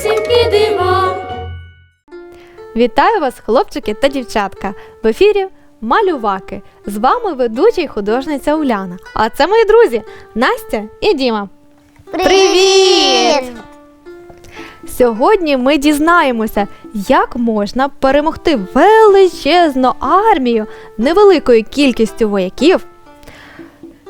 Страшнісінькі дива. Вітаю вас, хлопчики та дівчатка! В ефірі Малюваки. З вами ведуча і художниця Уляна. А це мої друзі Настя і Діма. Привіт! Сьогодні ми дізнаємося, як можна перемогти величезну армію невеликою кількістю вояків,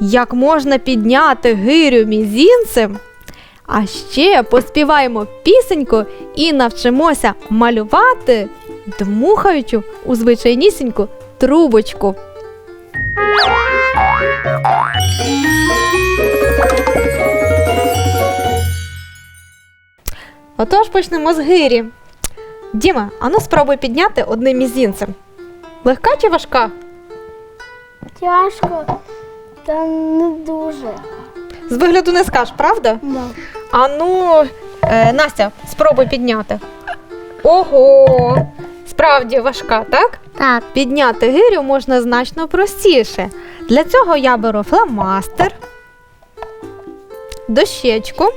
як можна підняти гирю мізінцем. А ще поспіваємо пісеньку і навчимося малювати, дмухаючи у звичайнісіньку трубочку. Отож почнемо з гирі. Діма, ану спробуй підняти одним мізінцем. Легка чи важка? Тяжко, та не дуже. З вигляду не скаж, правда? Ану, е, Настя, спробуй підняти. Ого! Справді важка, так? Так. Підняти гирю можна значно простіше. Для цього я беру фломастер, дощечку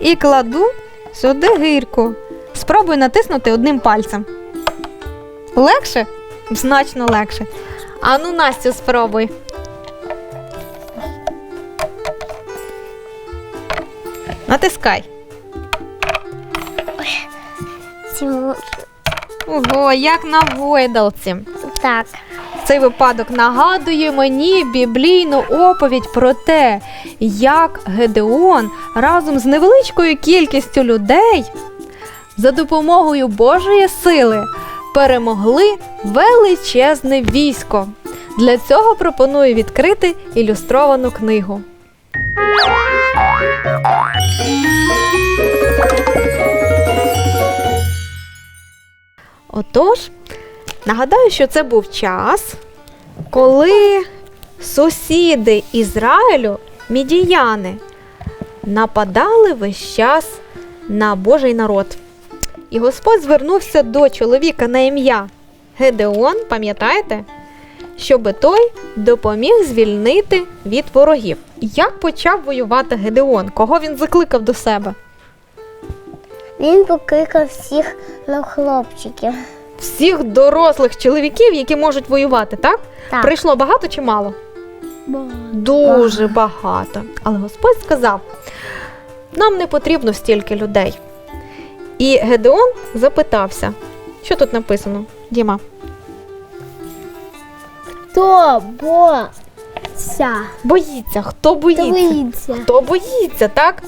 і кладу сюди гирку. Спробуй натиснути одним пальцем. Легше? Значно легше. Ану, Настю, спробуй. Натискай. Цю- Ого, як на гойдалці. Так. Цей випадок нагадує мені біблійну оповідь про те, як Гедеон разом з невеличкою кількістю людей за допомогою Божої сили перемогли величезне військо. Для цього пропоную відкрити ілюстровану книгу. Отож, Нагадаю, що це був час, коли сусіди Ізраїлю, мідіяни, нападали весь час на Божий народ. І Господь звернувся до чоловіка на ім'я Гедеон, пам'ятаєте, щоби той допоміг звільнити від ворогів. Як почав воювати Гедеон? Кого він закликав до себе? Він покликав всіх на хлопчиків. Всіх дорослих чоловіків, які можуть воювати, так? Так. Прийшло багато чи мало? Дуже багато. Але Господь сказав: нам не потрібно стільки людей. І Гедеон запитався, що тут написано, Діма? Хто боться? Боїться, хто боїться? боїться? Хто боїться, так?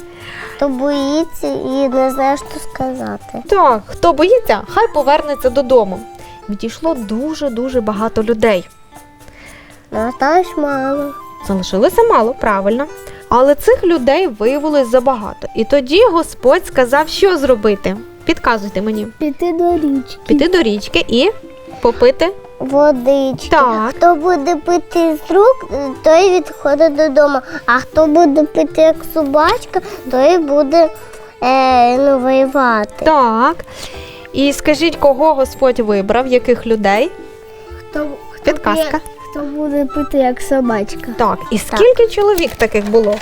Хто боїться і не знає, що сказати. Так, хто боїться, хай повернеться додому. Відійшло дуже-дуже багато людей. Наташ мало. Залишилося мало, правильно. Але цих людей виявилось забагато. І тоді Господь сказав, що зробити. Підказуйте мені. Піти до річки. Піти до річки і попити. Водички. Так. Хто буде пити з рук, той відходить додому. А хто буде пити як собачка, той буде е, ну, воювати. Так. І скажіть, кого Господь вибрав, яких людей? Хто, Підказка. хто буде пити як собачка? Так. І скільки чоловік таких було?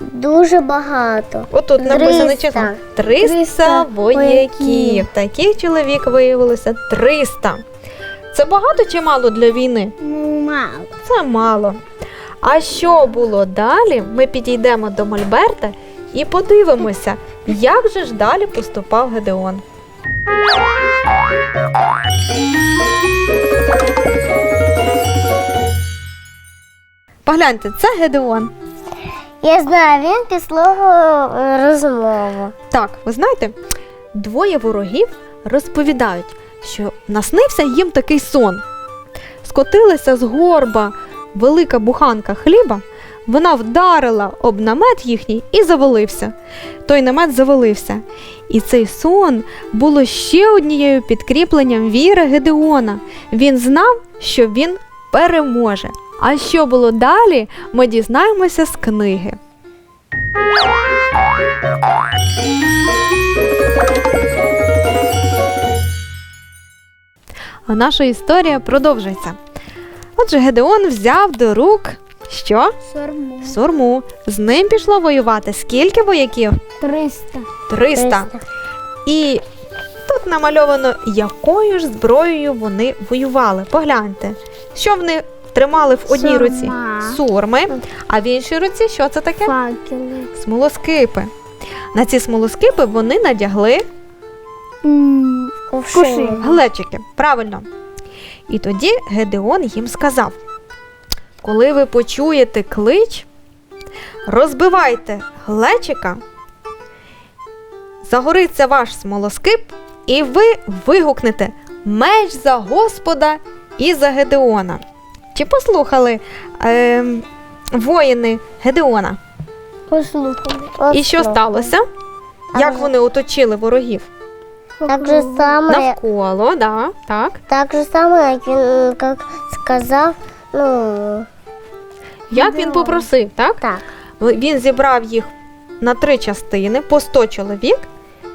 Дуже багато. Отут написано 300. число. 300 300 вояків. вояків. Таких чоловік виявилося 300. Це багато чи мало для війни? Мало. Це мало. А що було далі? Ми підійдемо до Мольберта і подивимося, як же ж далі поступав Гедеон. Погляньте, це Гедеон. Я знаю, він післого е, розмову. Так, ви знаєте, двоє ворогів розповідають, що наснився їм такий сон. Скотилася з горба велика буханка хліба, вона вдарила об намет їхній і завалився. Той намет завалився. І цей сон було ще однією підкріпленням віри Гедеона. Він знав, що він переможе. А що було далі, ми дізнаємося з книги. А наша історія продовжується. Отже, Гедеон взяв до рук що? Сорму. Сурму. З ним пішло воювати. Скільки вояків? 300. 300. І тут намальовано, якою ж зброєю вони воювали. Погляньте, що вони тримали в одній Сурма. руці сурми, а в іншій руці що це таке? Факели. Смолоскипи. На ці смолоскипи вони надягли Кувшин. глечики. Правильно. І тоді Гедеон їм сказав: коли ви почуєте клич, розбивайте глечика, загориться ваш смолоскип, і ви вигукнете меч за Господа і за Гедеона. Чи послухали е, воїни Гедеона? Послухали. І що сталося? Як вони оточили ворогів? Так же саме, Навколо, да, так. так же саме, як він як сказав, ну, Як він попросив, так? так. Він зібрав їх на три частини по 100 чоловік,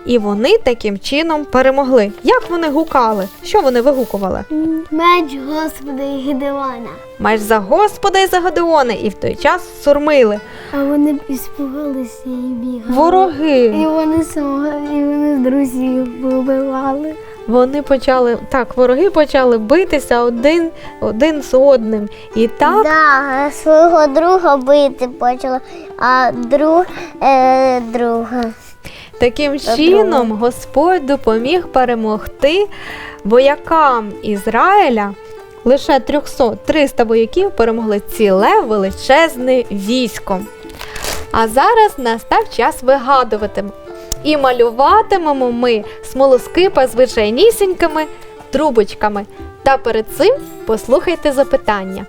і вони таким чином перемогли. Як вони гукали? Що вони вигукували? Меч Господа і Гедеона. Меч за Господа і за Гадеони, і в той час сурмили. А вони іспугалися і бігали. Вороги. вони самого, і вони друзів вбивали. Вони почали так, вороги почали битися один, один з одним. І так Да, свого друга бити почала, а друг е, друга. Таким чином Господь допоміг перемогти воякам Ізраїля. Лише 300, 300 вояків перемогли ціле величезне військо. А зараз настав час вигадувати. І малюватимемо ми смолоскипа звичайнісінькими трубочками. Та перед цим послухайте запитання.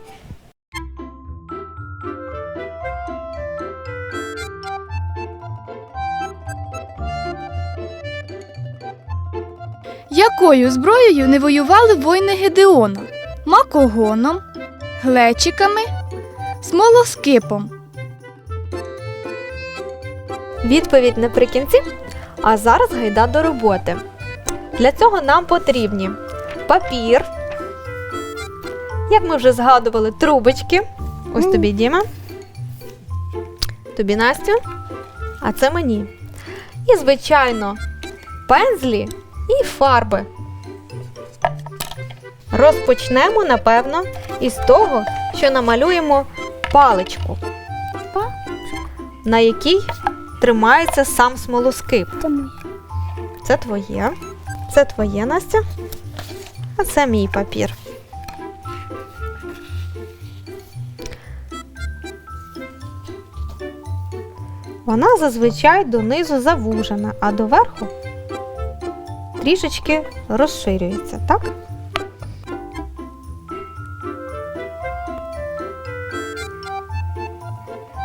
Якою зброєю не воювали воїни Гедеона? Макогоном, глечиками, смолоскипом. Відповідь наприкінці. А зараз гайда до роботи. Для цього нам потрібні папір. Як ми вже згадували, трубочки. Ось тобі Діма. Тобі Настю. А це мені. І, звичайно, пензлі і фарби. Розпочнемо, напевно, із того, що намалюємо паличку, на якій тримається сам смолоскип. Це твоє. Це твоє, Настя. А це мій папір. Вона зазвичай донизу завужена, а доверху трішечки розширюється, так?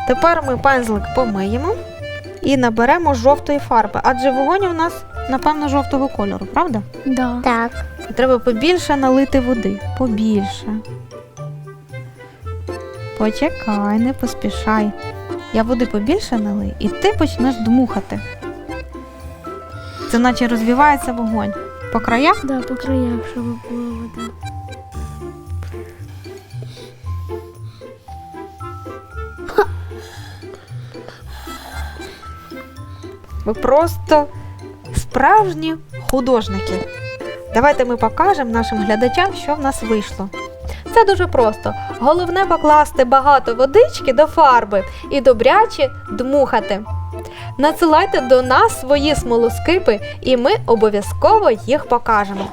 Тепер ми пензлик помиємо і наберемо жовтої фарби, адже вогонь у нас, напевно, жовтого кольору, правда? Да. Так. Треба побільше налити води. Побільше. Почекай, не поспішай. Я води побільше налий, і ти почнеш дмухати. Це наче розвивається вогонь. По краях Да, по краях, щоб була вода. ви просто справжні художники. Давайте ми покажемо нашим глядачам, що в нас вийшло. Це дуже просто. Головне покласти багато водички до фарби і добряче дмухати. Надсилайте до нас свої смолоскипи, і ми обов'язково їх покажемо.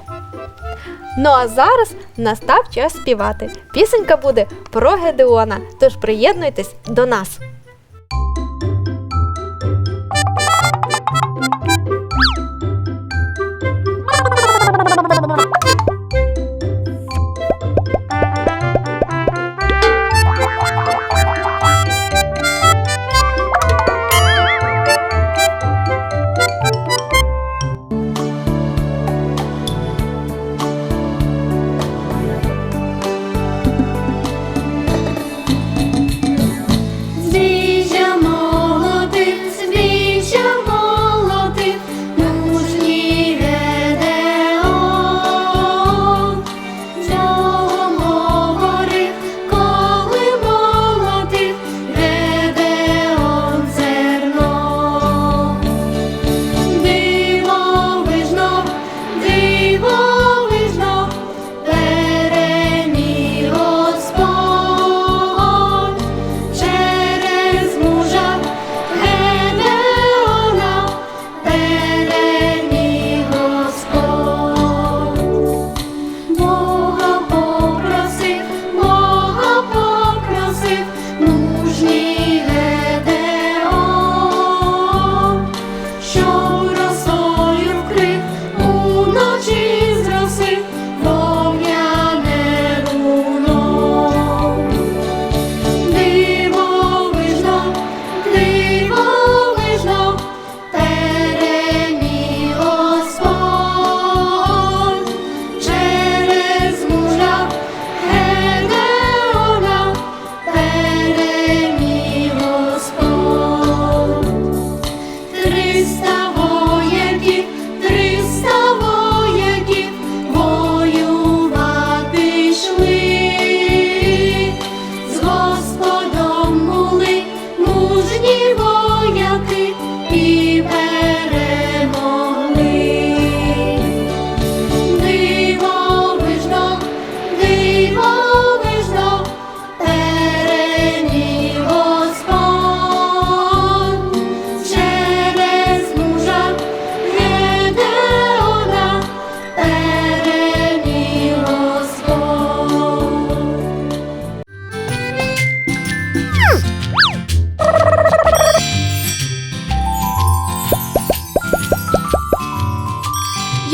Ну а зараз настав час співати. Пісенька буде про Гедеона, тож приєднуйтесь до нас.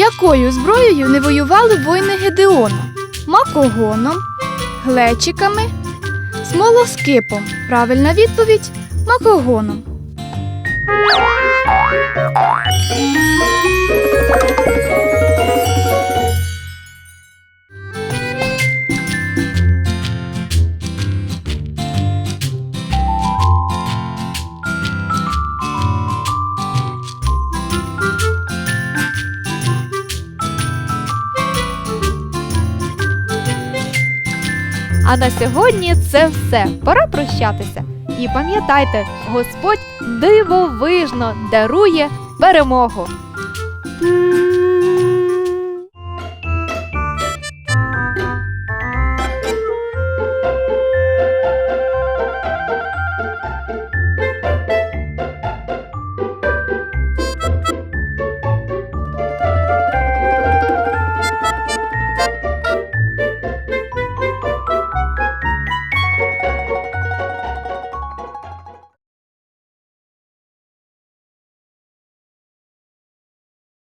Якою зброєю не воювали воїни Гедеона? Макогоном, глечиками, смолоскипом. Правильна відповідь макогоном. А на сьогодні це все. Пора прощатися. І пам'ятайте, Господь дивовижно дарує перемогу.